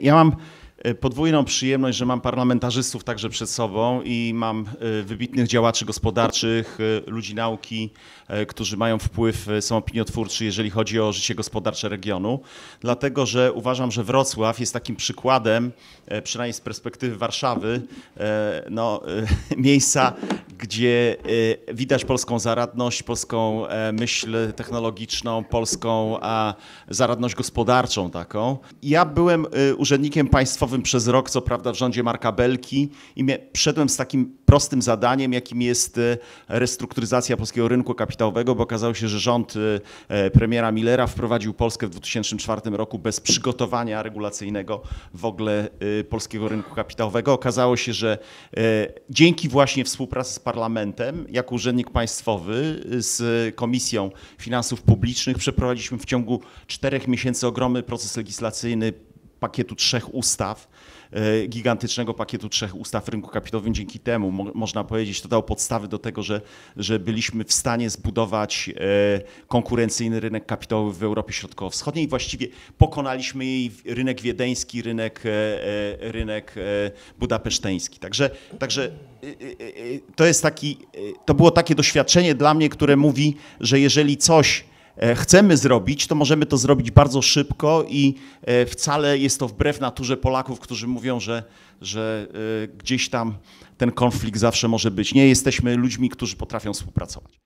Ja mam e, podwójną przyjemność, że mam parlamentarzystów także przed sobą i mam e, wybitnych działaczy gospodarczych, e, ludzi nauki, którzy mają wpływ, są opiniotwórczy, jeżeli chodzi o życie gospodarcze regionu. Dlatego, że uważam, że Wrocław jest takim przykładem, przynajmniej z perspektywy Warszawy, no, miejsca, gdzie widać polską zaradność, polską myśl technologiczną, polską zaradność gospodarczą taką. Ja byłem urzędnikiem państwowym przez rok, co prawda w rządzie Marka Belki i wszedłem z takim prostym zadaniem, jakim jest e, restrukturyzacja polskiego rynku kapitałowego, bo okazało się, że rząd e, e, premiera Millera wprowadził Polskę w 2004 roku bez przygotowania regulacyjnego w ogóle polskiego rynku kapitałowego. Okazało się, że dzięki właśnie współpracy z parlamentem, jako urzędnik państwowy z Komisją Finansów Publicznych przeprowadziliśmy w ciągu czterech miesięcy ogromny proces legislacyjny pakietu trzech ustaw, e, gigantycznego pakietu trzech ustaw w rynku kapitałowym. Dzięki temu, mo można powiedzieć, to dało podstawy do tego, że, że byliśmy w stanie zbudować e, konkurencyjny rynek kapitałowy w Europie Środkowo-Wschodniej właściwie pokonaliśmy jej rynek wiedeński, rynek, e, rynek budapeszteński. Także, także to jest taki, to było takie doświadczenie dla mnie, które mówi, że jeżeli coś E, chcemy zrobić, to możemy to zrobić bardzo szybko i e, wcale jest to wbrew naturze Polaków, którzy mówią, że, że e, gdzieś tam ten konflikt zawsze może być. Nie jesteśmy ludźmi, którzy potrafią współpracować.